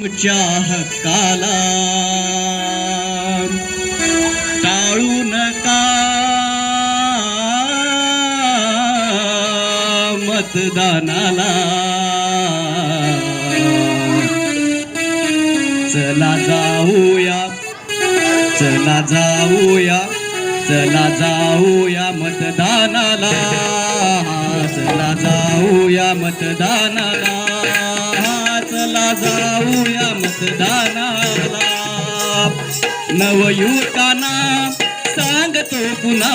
तुमच्या हक्काला टाळू नका. मतदानाला. चला जाऊया. चला जाऊया. चला जाऊया मतदानाला. चला जाऊया मतदानाला. मतदानाला जाऊया मतदानाला. नवयुवकांना सांगतो पुन्हा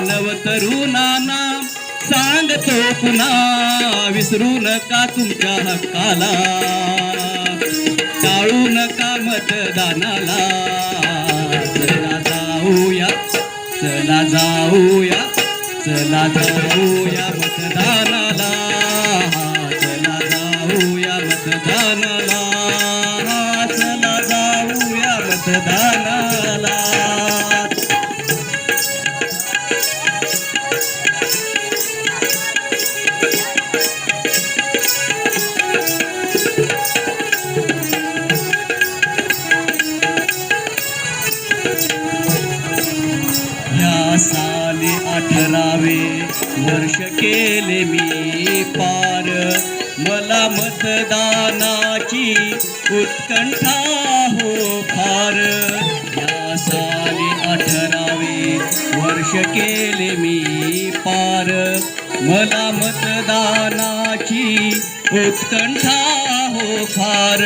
नवतरुणांना सांगतो पुन्हा विसरू नका तुमच्या हक्काला. टाळू नका मतदानाला. चला जाऊया चला जाऊया चला जाऊया मतदानाला. मतदानाला या साली अठरावे वर्ष केले मी पार. मला मतदानाची उत्कंठा हो फार. या साली अठरावे वर्ष केले मी पार. मला मतदानाची उत्कंठा हो फार.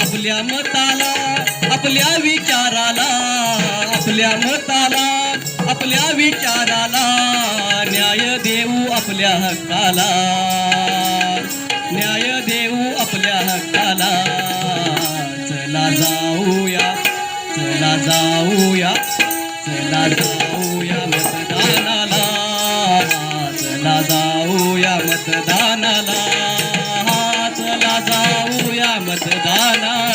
आपल्या मताला आपल्या विचाराला आपल्या मताला आपल्या विचाराला न्याय देऊ आपल्या हक्काला. जाऊया. चला जाऊया मतदानाला. चला जाऊया मतदानाला. चला जाऊया मतदानाला.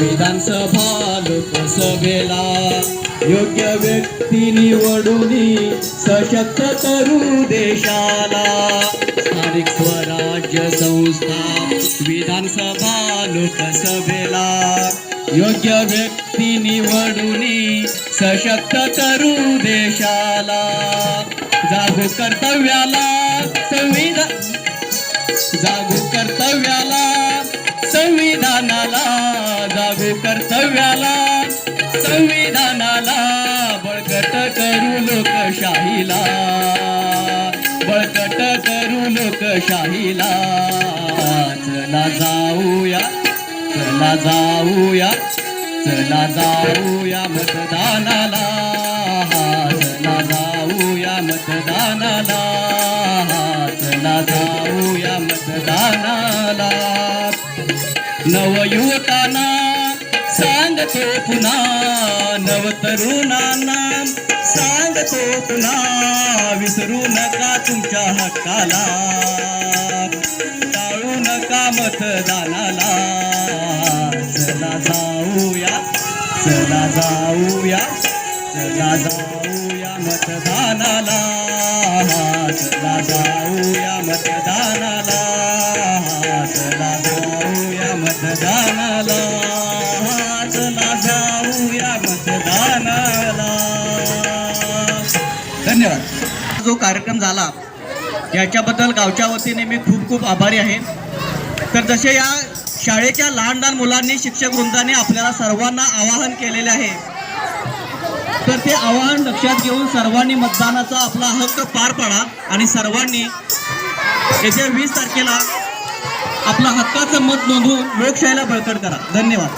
विधानसभा लोकसभेला योग्य व्यक्ती निवडून सशक्त करू देशाला. स्थानिक स्वराज्य संस्था विधानसभा लोकसभेला योग्य व्यक्ती निवडून सशक्त करू देशाला. जागू कर्तव्याला संविधान जागू कर्तव्याला संविधानाला दावे कर्तव्याला संविधानाला बळकट करू लोकशाहीला. बळकट करू लोकशाहीला. चला जाऊया चला जाऊया चला जाऊया मतदानाला. चला जाऊया मतदानाला. चला जाऊया मतदानाला. नवयुवकांना सांगतो पुन्हा नवतरुणांना सांगतो पुन्हा विसरू नका तुमच्या हक्काला. टाळू नका मतदानाला. चला जाऊया चला जाऊया चला जाऊया मतदानाला. चला जाऊया मतदानाला. चला जाऊ मतदानाला. चला जाऊया मतदानाला. धन्यवाद. जो कार्यक्रम झाला याच्याबद्दल गावच्या वतीने मी खूप खूप आभारी आहे. तर जसे या शाळेच्या लहान लहान मुलांनी शिक्षक वृंदाने आपल्याला सर्वांना आवाहन केलेले आहे तर ते आवाहन लक्षात घेऊन सर्वांनी मतदानाचा आपला हक्क पार पाडा आणि सर्वांनी येत्या वीस तारखेला आपला हक्काचं मत नोंदवून लोकशाहीला बळकट करा. धन्यवाद.